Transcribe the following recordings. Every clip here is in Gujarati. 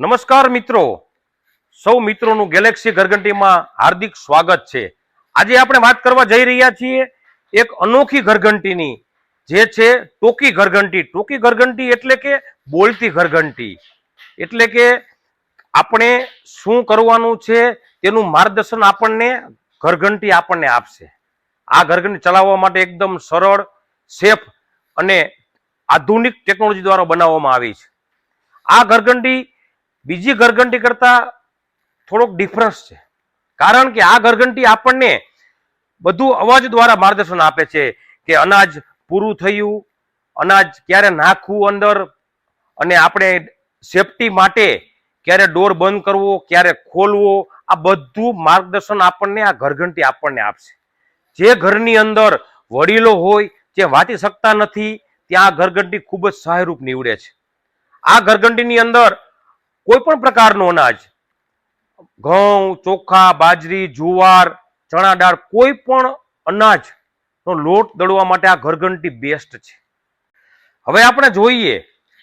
નમસ્કાર મિત્રો. સૌ મિત્રોનું ગેલેક્સી ઘરઘંટીમાં હાર્દિક સ્વાગત છે. આજે આપણે વાત કરવા જઈ રહ્યા છીએ એક અનોખી ઘરઘંટીની, જે છે ટોકી ઘરઘંટી. ટોકી ઘરઘંટી એટલે કે બોલતી ઘરઘંટી. એટલે કે આપણે શું કરવાનું છે તેનું માર્ગદર્શન આપણને ઘરઘંટી આપણને આપશે. આ ઘરઘંટી ચલાવવા માટે એકદમ સરળ, સેફ અને આધુનિક ટેકનોલોજી દ્વારા બનાવવામાં આવી છે. આ ઘરઘંટી બીજી ઘરઘંટી કરતા થોડોક ડિફરન્સ છે. કારણ કે આ ઘરઘંટી આપણને બધું અવાજ દ્વારા માર્ગદર્શન આપે છે કે અનાજ પૂરું થયું, અનાજ ક્યારે નાખવું અંદર અને આપણે સેફટી માટે ક્યારે ડોર બંધ કરવો, ક્યારે ખોલવો, આ બધું માર્ગદર્શન આપણને આ ઘરઘંટી આપણને આપશે. જે ઘરની અંદર વડીલો હોય, જે વાંચી શકતા નથી, ત્યાં ઘરઘંટી ખૂબ જ સહાયરૂપ નીવડે છે. આ ઘરઘંટીની અંદર કોઈ પણ પ્રકારનો અનાજ, ઘઉં, ચોખા, બાજરી, જુવાર, ચણા દાળ કોઈ પણ અનાજનો લોટ દળવા માટે આ ઘરઘંટી બેસ્ટ છે. હવે આપણે જોઈએ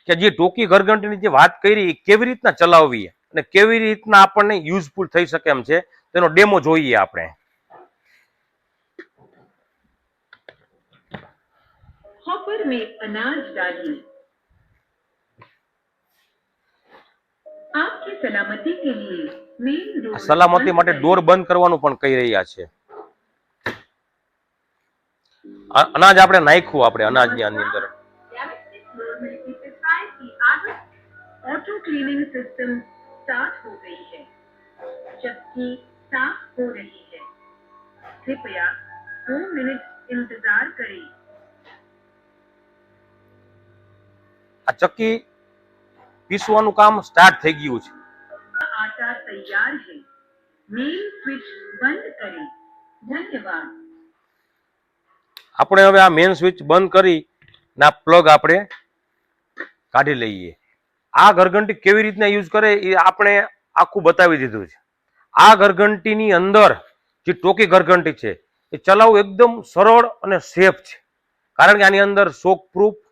કે જે ટોકી ઘરઘંટીની જે વાત કરી એ કેવી રીતના ચલાવવી અને કેવી રીતના આપણને યુઝફુલ થઈ શકે એમ છે, તેનો ડેમો જોઈએ આપણે. હોપર મેં અનાજ ડાલીએ સલામતી बंद માટે करें। ડોર બંધ કરવાનું પણ કહી રહ્યા છે અ- અનાજ આપણે નાખ્યું આપણે અનાજની આની અંદર Galaxy Floor Multiplier की आदत ऑटो क्लीनिंग सिस्टम स्टार्ट हो गई है जबकि साफ हो रही है कृपया दो मिनट इंतजार करें આ ચક્કી પીસવાનું કામ સ્ટાર્ટ થઈ ગયું છે आटा तैयार है मेन स्विच बंद करें धन्यवाद આપણે હવે આ મેન સ્વિચ બંધ કરી ના પ્લગ આપણે કાઢી લઈએ આ ઘરઘંટી કેવી રીતના યુઝ કરે એ આપણે આખું બતાવી દીધું છે આ ઘરઘંટીની અંદર જે ટોકી ઘરઘંટી છે એ ચલાવવું એકદમ સરળ અને સેફ છે કારણ કે આની અંદર શોક પ્રૂફ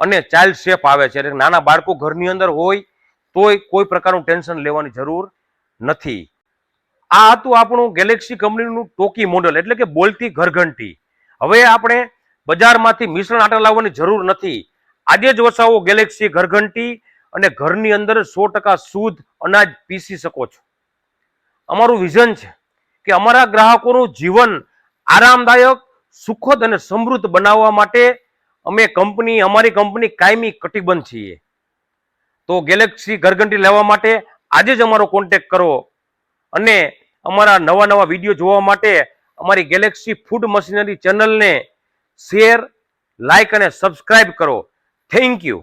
અને ચાઇલ્ડ સેફ આવે છે એટલે નાના બાળકો ઘરની અંદર હોય તોય કોઈ પ્રકારનું ટેન્શન લેવાની જરૂર નથી. આ હતું આપણું ગેલેક્સી કંપનીનું ટોકી મોડલ, એટલે કે બોલતી ઘરઘંટી. હવે આપણે બજારમાંથી મિશ્રણ આટા લાવવાની જરૂર નથી. આજે જ વસાવો ગેલેક્સી ઘરઘંટી અને ઘરની અંદર સો ટકા શુદ્ધ અનાજ પીસી શકો છો. અમારું વિઝન છે કે અમારા ગ્રાહકોનું જીવન આરામદાયક, સુખદ અને સમૃદ્ધ બનાવવા માટે અમે કંપની, અમારી કંપની કાયમી કટિબંધ છીએ. તો ગેલેક્સી ઘરઘંટી લેવા માટે આજે જ અમારો કોન્ટેક કરો અને અમારા નવા નવા વીડિયો જોવા માટે અમારી ગેલેક્સી ફૂડ મશીનરી ચેનલને શેર લાઇક અને સબસ્ક્રાઇબ કરો. Thank you